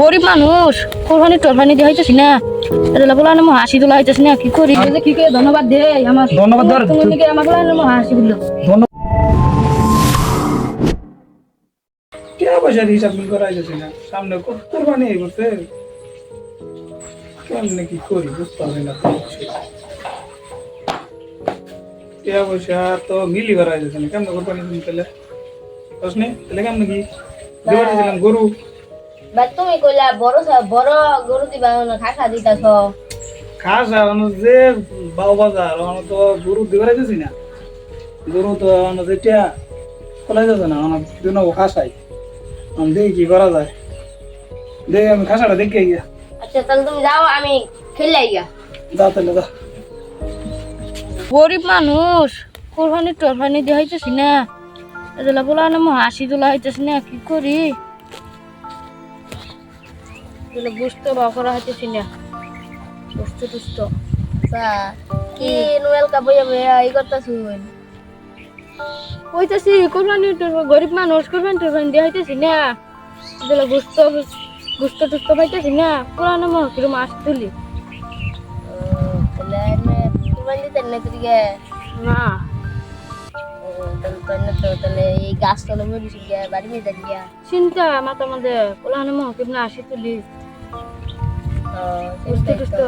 গরিব মানুষ কোরবানি টোরবানি দিয়ে হইতেছি না। এটা বলা হাসি তোলা হইতেছি না কি করি? কি করে ধন্যবাদ দে আমার। ধন্যবাদ। তুমি আমাকে বলা হাসি বলল। টাকা পয়সার হিসাব মিল করা যাচ্ছে না। সামনে কোরবানি এই করতে কেমনে কি করি বুঝতে না। তো কিছু। টাকা পয়সা তো মিলি করা যাচ্ছে না। কেমনে কোরবানি দিন তাহলে? তাহলে কেমনে কি? দেওয়া গরু। বা তুমি কইলা বড় গরু দিবা না খাসা দিতাছ। খাস এখন যে বাউ বাজার তো গরু দিবার যাচ্ছি না। গরু তো এখন যেটা খোলা যাচ্ছে না এখন দিন খাসাই। আমি দেখি কি করা যায়। দেখি আমি খাসাটা দেখে গিয়া আচ্ছা তাহলে তুমি যাও আমি খেলে গিয়া যা তাহলে যা। গরিব মানুষ কোরবানি টোরবানি দিয়ে হইতেছি না। বলা না হাসি তোলা হইতেছি না কি করি? এগুলো বুঝতে বা করা হইতেছি না? বুঝতে টুস্ত কি নোয়েল কা বইয়া বইয়া ই করতাছ হইতেছি কোরবানি টোরবানি গরিব মানুষ কোরবানি টোরবানি দিয়ে হইতেছি না। এগুলো বুঝতে বুঝতে টুস্ত পাইতেছি না। পুরানো মহ কিরম মাছ তুলি। তাহলে কুরবানি দিতে না তুইকে না। তাহলে তো না তো তাহলে এই গাছ তলে বাড়ি মেয়ে চিন্তা মাথা মধ্যে পুরানো মহ কিরম আসি তুলি। বুঝতে টুস্ত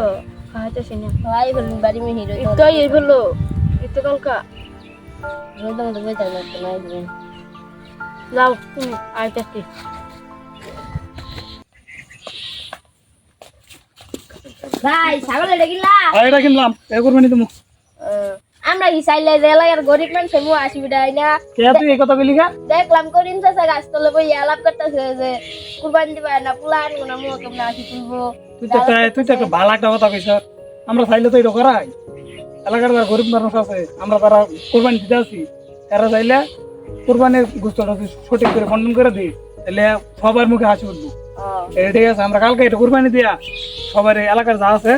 খাইতেছি না। সবাই বলুন বাড়ি মেয়ে হিরো একটু এই বলল একটু কালকা। রোদ মতো বই থাকবে তো নাই দিবেন যাও তুমি আইতেছি ভাই ছাগল এটা কিনলা? আর এটা কিনলাম এ কোরবানি তুমি। আমরা কি চাইলে যে এলাকার গরিব মানুষ মু আসি বিদায় না কে তুই এই কথা বলি কা দেখলাম করিম চাচা গাছ তলে বই আলাপ করতেছে যে কুরবানি দিবা না পোলা আনব না মু কেমন আসি তুলবো। তুই তো তুই তো একটা ভালো একটা কথা কইছ। আমরা চাইলে তো এটা করাই। এলাকার যারা গরিব মানুষ আছে আমরা তারা কোরবানি দিতে আসি। তারা চাইলে কোরবানির গুস্তটা সঠিক করে বন্টন করে দিই তাহলে সবার মুখে হাসি উঠবো ঠিক আছে আমরা কালকে এটা কোরবানি দিয়া সবার এলাকার যা আছে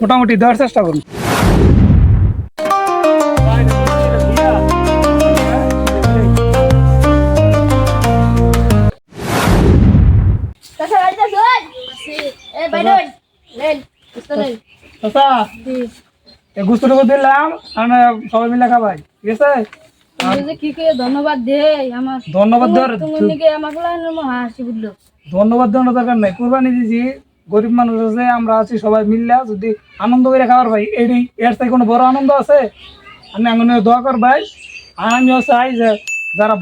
মোটামুটি দেওয়ার চেষ্টা করুন। বাড়িতে শুন দিলাম আমরা সবাই মিলে খাবাই ঠিক আছে? তুমি যে কি করে ধন্যবাদ দে আমার ধন্যবাদ দেওয়ার তুমি নাকি আমাকে বলা হাসি বলল ধন্যবাদ দেওয়ার দরকার নাই। কোরবানি দিছি গরিব মানুষ আছে আমরা আছি সবাই মিললে যদি আনন্দ করে খাবার ভাই এটি এর থেকে কোনো বড় আনন্দ আছে? আমি আঙুনে দোয়া কর ভাই। আর আমিও চাই যে যারা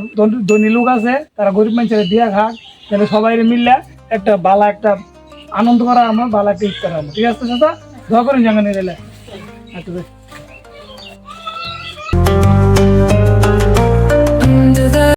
ধনী- লোক আছে তারা গরিব মানুষের দিয়া খাক তাহলে সবাই মিললে একটা ভালো একটা আনন্দ করা আমার ইফতার আমরা ঠিক আছে দাদা দোয়া করেন জাঙ্গানি রেলে আচ্ছা